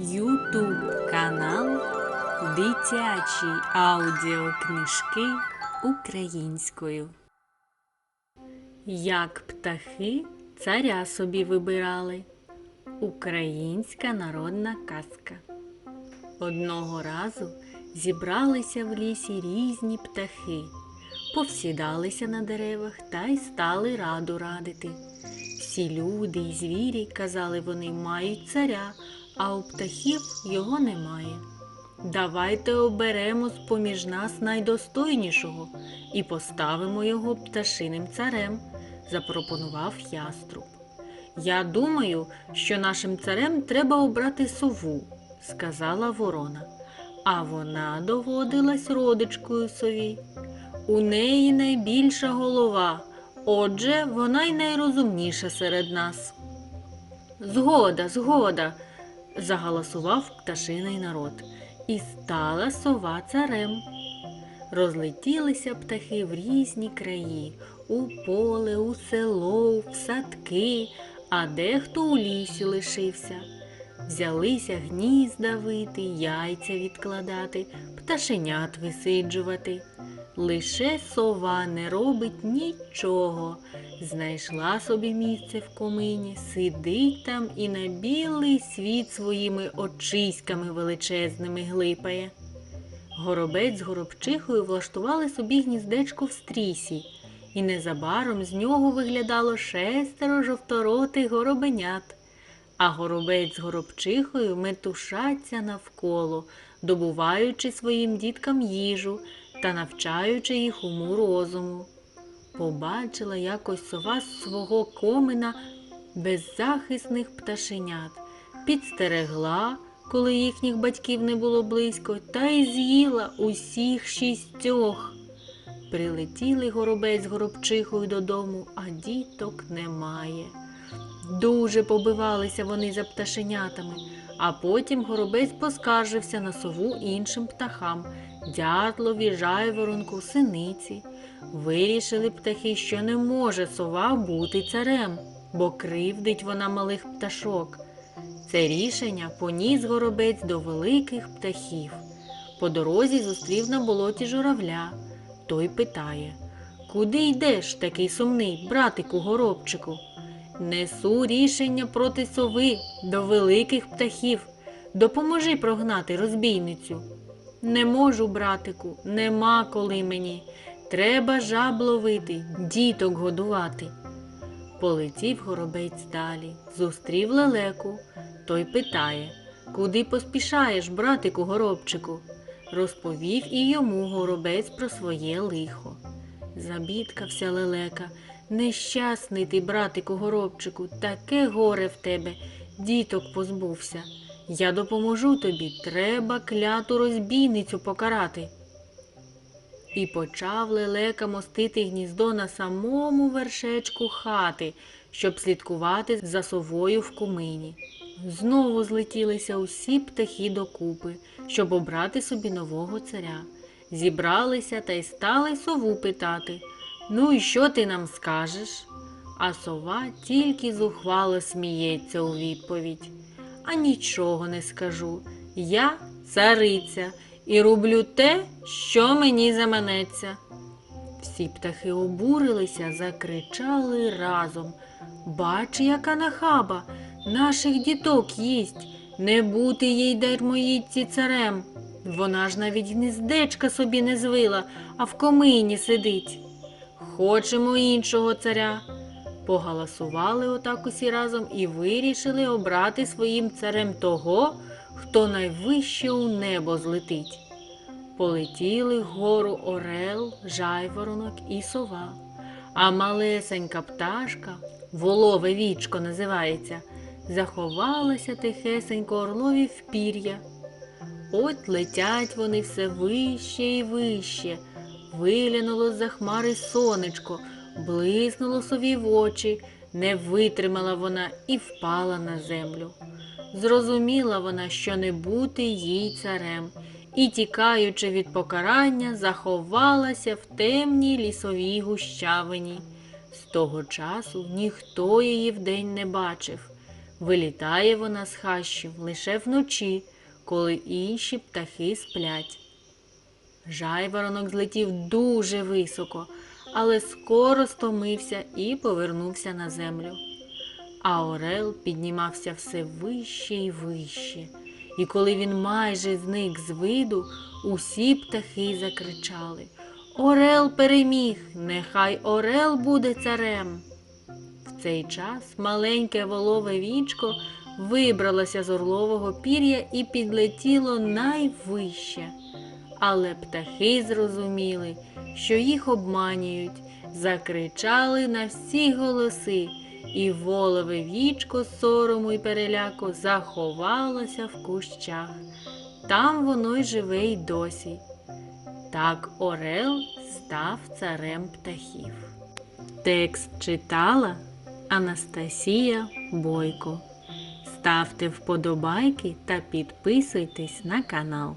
Ютуб канал Дитячі аудіокнижки українською. Як птахи царя собі вибирали. Українська народна казка. Одного разу зібралися в лісі різні птахи, повсідалися на деревах та й стали раду радити. Всі люди й звірі, казали вони, мають царя, а у птахів його немає. Давайте оберемо з поміж нас найдостойнішого і поставимо його пташиним царем, запропонував яструб. Я думаю, що нашим царем треба обрати сову, сказала ворона. А вона доводилась родичкою сові. У неї найбільша голова, отже, вона й найрозумніша серед нас. Згода, згода, загаласував пташиний народ, і стала сова царем. Розлетілися птахи в різні краї, у поле, у село, в садки, а дехто у лісі лишився. Взялися гнізда вити, яйця відкладати, пташенят висиджувати. Лише сова не робить нічого. Знайшла собі місце в комині, сидить там і на білий світ своїми очиськами величезними глипає. Горобець з горобчихою влаштували собі гніздечко в стрісі, і незабаром з нього виглядало шестеро жовторотих горобенят. А горобець з горобчихою метушаться навколо, добуваючи своїм діткам їжу та навчаючи їх уму розуму. Побачила якось сова з свого комина беззахисних пташенят, підстерегла, коли їхніх батьків не було близько, та й з'їла усіх шістьох. Прилетіли горобець горобчихою додому, а діток немає. Дуже побивалися вони за пташенятами, а потім горобець поскаржився на сову іншим птахам дятлові, жайворонку, синиці. Вирішили птахи, що не може сова бути царем, бо кривдить вона малих пташок. Це рішення поніс горобець до великих птахів. По дорозі зустрів на болоті журавля. Той питає Куди йдеш, такий сумний, братику горобчику? Несу рішення проти сови до великих птахів. Допоможи прогнати розбійницю. Не можу, братику, нема коли мені. Треба жаб ловити, діток годувати. Полетів горобець далі, зустрів лелеку. Той питає Куди поспішаєш, братику горобчику? Розповів і йому горобець про своє лихо. Забідкався лелека. Нещасний ти, братику горобчику, таке горе в тебе, діток позбувся. Я допоможу тобі, треба кляту розбійницю покарати. І почав лелека мостити гніздо на самому вершечку хати, щоб слідкувати за совою в кумині. Знову злетілися усі птахи докупи, щоб обрати собі нового царя. Зібралися та й стали сову питати Ну і що ти нам скажеш? А сова тільки зухвало сміється у відповідь. А нічого не скажу. Я цариця і роблю те, що мені заманеться. Всі птахи обурилися, закричали разом. Бач, яка нахаба, наших діток їсть, не бути їй дармоїдці царем. Вона ж навіть гнездечка собі не звила, а в комині сидить. Хочемо іншого царя. Погаласували отак усі разом і вирішили обрати своїм царем того, хто найвище у небо злетить. Полетіли вгору орел, жайворонок і сова, а малесенька пташка, волове вічко називається, заховалася тихесенько орлові в пір'я. От летять вони все вище і вище, виглянуло за хмари сонечко, блиснуло сові в очі, не витримала вона і впала на землю. Зрозуміла вона, що не бути їй царем, і, тікаючи від покарання, заховалася в темній лісовій гущавині. З того часу ніхто її вдень не бачив. Вилітає вона з хащів лише вночі, коли інші птахи сплять. Жайворонок злетів дуже високо, але скоро стомився і повернувся на землю. А Орел піднімався все вище і вище, і коли він майже зник з виду, усі птахи закричали Орел переміг, нехай Орел буде царем. В цей час маленьке волове вічко вибралося з орлового пір'я і підлетіло найвище. Але птахи зрозуміли, що їх обманюють, закричали на всі голоси, і волове вічко сорому й переляку заховалося в кущах. Там воно й живе й досі. Так Орел став царем птахів. Текст читала Анастасія Бойко. Ставте вподобайки та підписуйтесь на канал.